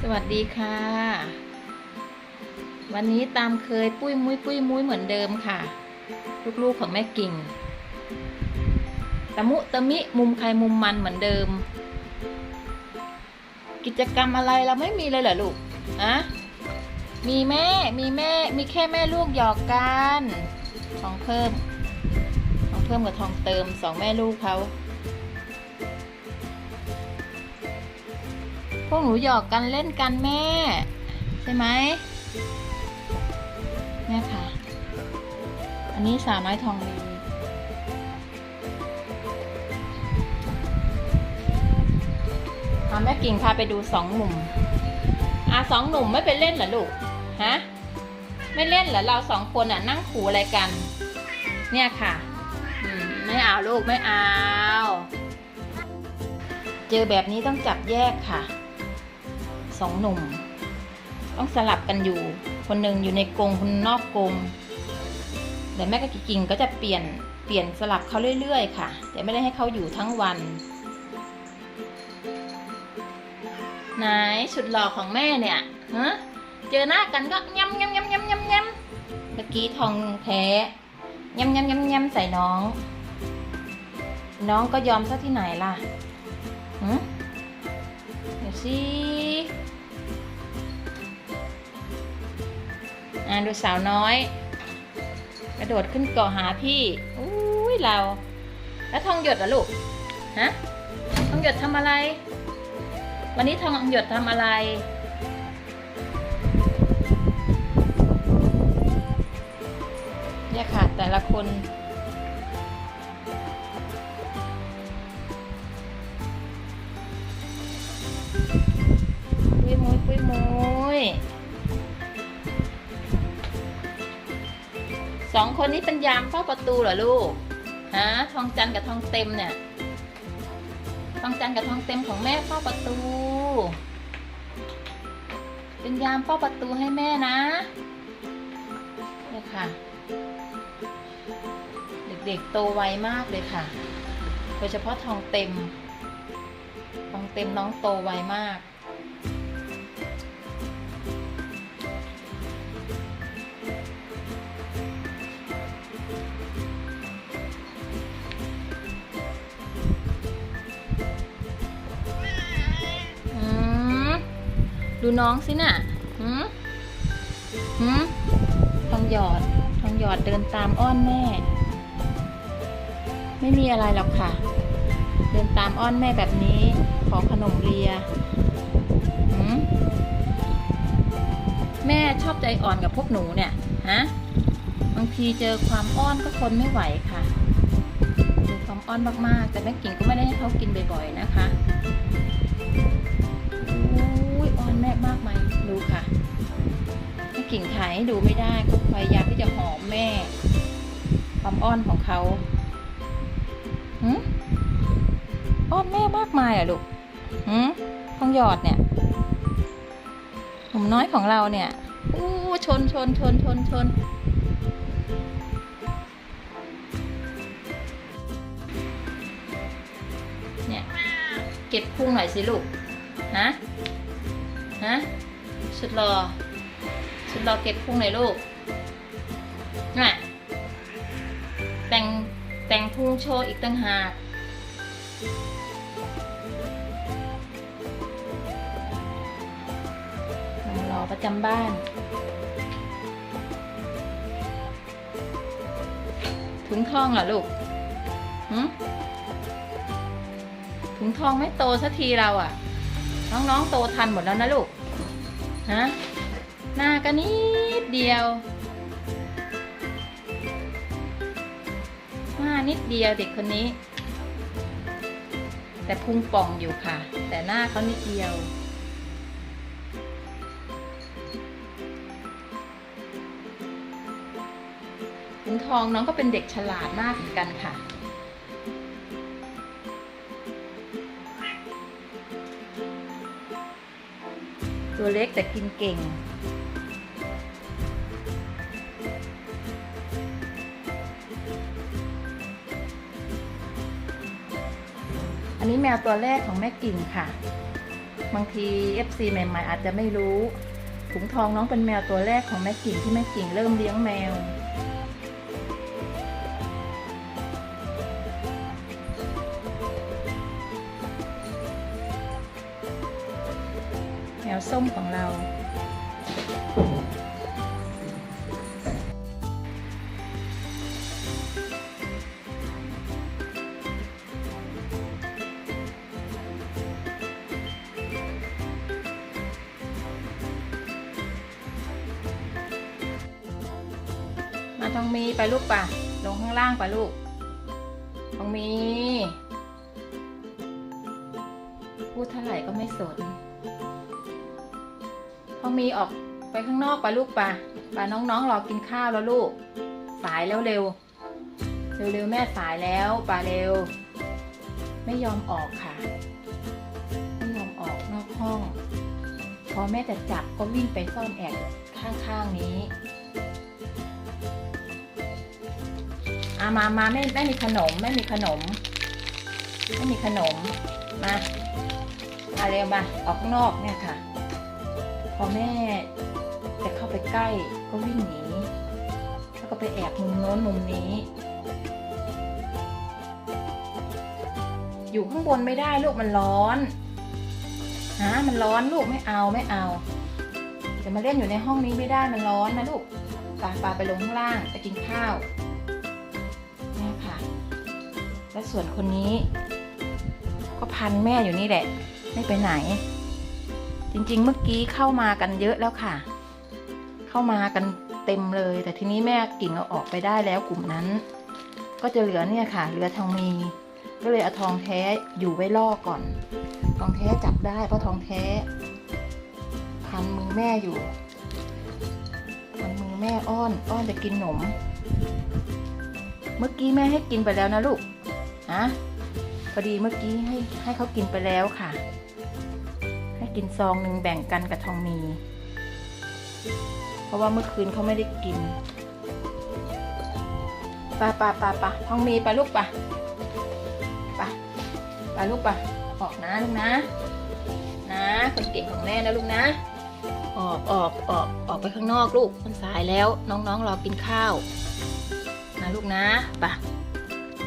สวัสดีค่ะ วันนี้ตามเคยปุ้ยมุ้ยปุ้ยมุ้ยเหมือนเดิมค่ะ ลูกๆของแม่กิ่งตะมุตะมิมุมใครมุมมันเหมือนเดิม กิจกรรมอะไรเราไม่มีเลยเหรอลูกอะมีแม่มีแม่มีแค่แม่ลูกหยอกกันทองเพิ่มทองเพิ่มกับทองเติมสองแม่ลูกเขา พวกหนูหยอกกันเล่นกันแม่ ใช่ไหมเนี่ยค่ะ อันนี้สาวน้อยทองดีพาแม่กิ่งพาไปดูสองหนุ่มอะสองหนุ่มไม่ไปเล่นเหรอลูก ฮะ ไม่เล่นเหรอเราสองคนอะนั่งขู่อะไรกัน เนี่ยค่ะ อืม ไม่เอาลูกไม่เอา เจอแบบนี้ต้องจับแยกค่ะ สองหนุ่ม ต้องสลับกันอยู่ คนหนึ่งอยู่ในกรงคนนอกกรงแต่แม่กับกิ่งก็จะเปลี่ยนเปลี่ยนสลับเขาเรื่อยๆค่ะ แต่ไม่ได้ให้เขาอยู่ทั้งวันไหนชุดหล่อของแม่เนี่ยฮะเจอหน้ากันก็ยำยำยำยำยำยำเมื่อกี้ทองแท้ยำยำยำยำใส่น้อง น้องก็ยอมซะที่ไหนล่ะหืมเดี๋ยวสิ อ่าดูสาวน้อย กระโดดขึ้นเกาะหาพี่อุ้ยเรา แล้วทองหยดเหรอลูกฮะทองหยดทำอะไร วันนี้ทองหยดทำอะไรเนี่ยค่ะแต่ละคน สองคนนี้เป็นยามเฝ้าประตูเหรอลูกฮะทองจันทร์กับทองเต็มเนี่ย ทองจันทร์กับทองเต็มของแม่เฝ้าประตู เป็นยามเฝ้าประตูให้แม่นะเนี่ยค่ะ เด็กๆโตไวมากเลยค่ะ โดยเฉพาะทองเต็ม ทองเต็มน้องโตไวมาก ดูน้องสิน่ะหืมหืมทองหยอด ทองหยอดเดินตามอ้อนแม่ ไม่มีอะไรหรอกค่ะ เดินตามอ้อนแม่แบบนี้ ขอขนมเลียหืมแม่ชอบใจอ่อนกับพวกหนูเนี่ย ฮะ บางทีเจอความอ้อนก็ทนไม่ไหวค่ะเจอความอ้อนมากๆ แต่แม่กิ่งก็ไม่ได้ให้เขากินบ่อยๆนะคะ แม่มากไหมดูค่ะแม่กิ่งถ่ายให้ดูไม่ได้เขาพยายามที่จะหอมแม่ความอ้อนของเขาหืมอ้อนแม่มากมายเหรอะลูกหืมทองหยอดเนี่ยหนุ่มน้อยของเราเนี่ยอู้ชนชนชนชนชนเนี่ย เก็บพุงหน่อยสิลูกฮะฮะ สุดรอ สุดรอเก็บพุงหน่อยลูกน่ะแต่งแต่งพุงโชว์อีกต่างหากรอประจำบ้าน ถุงทองเหรอลูกหืมถุงทองไม่โตสักทีเราอะ่ะ น้องๆโตทันหมดแล้วนะลูก ฮะหน้าก็นิดเดียว หน้านิดเดียวเด็กคนนี้ แต่พุงป่องอยู่ค่ะ แต่หน้าเขานิดเดียวขุนทองน้องก็เป็นเด็กฉลาดมากเหมือนกันค่ะ ตัวเล็กแต่กินเก่ง อันนี้แมวตัวแรกของแม่กิ่งค่ะ บางที FC ใหม่ ๆ อาจจะไม่รู้ถุงทองน้องเป็นแมวตัวแรกของแม่กิ่งที่แม่กิ่งเริ่มเลี้ยงแมว วส้มของเรา มาทองมีไปลูกป่ะ ลงข้างล่างป่ะลูกทองมีพูดเท่าไหร่ก็ไม่สน ทอมีออกไปข้างนอกปะลูกปะป่ะน้องๆรอกินข้าวแล้วลูก สายแล้วเร็วเร็วๆแม่สายแล้วป่ะเร็ว ไม่ยอมออกค่ะ ไม่ยอมออกนอกห้อง พอแม่จะจับก็วิ่งไปซ่อนแอบข้างๆนี้อามามาไม่ไม่มีขนมไม่มีขนม ไม่มีขนม มา มาเร็วมา ออกข้างนอกเนี่ยค่ะ พอแม่จะเข้าไปใกล้ก็วิ่งหนีแล้วก็ไปแอบมุมโน้นมุมนี้ อยู่ข้างบนไม่ได้ลูกมันร้อนฮะมันร้อนลูกไม่เอาไม่เอา จะมาเล่นอยู่ในห้องนี้ไม่ได้มันร้อนนะลูกปาปาไปลงข้างล่างไปกินข้าวนี่ค่ะ และส่วนคนนี้ ก็พันแม่อยู่นี่แหละ ไม่ไปไหน จริงๆ เมื่อกี้เข้ามากันเยอะแล้วค่ะ เข้ามากันเต็มเลย แต่ทีนี้แม่กิ่งเอาออกไปได้แล้วกลุ่มนั้น ก็จะเหลือเนี่ยค่ะ เหลือทองมี ก็เลยเอาทองแท้อยู่ไว้ล่อก่อน ทองแท้จับได้เพราะทองแท้พันมือแม่อยู่พันมือแม่อ้อนอ้อนจะกินหนม เมื่อกี้แม่ให้กินไปแล้วนะลูกนะพอดีเมื่อกี้ให้ให้เขากินไปแล้วค่ะ กินซองหนึ่งแบ่งกันกับทองมี เพราะว่าเมื่อคืนเขาไม่ได้กินปะปะปะปะทองมีไปลูกปะปะไปลูกปะออกนะลูกนะ นะคนเก่งของแม่นะลูกนะ ออกออกออกออกไปข้างนอกลูกมันสายแล้ว น้องๆรอกินข้าว นะลูกนะไปะ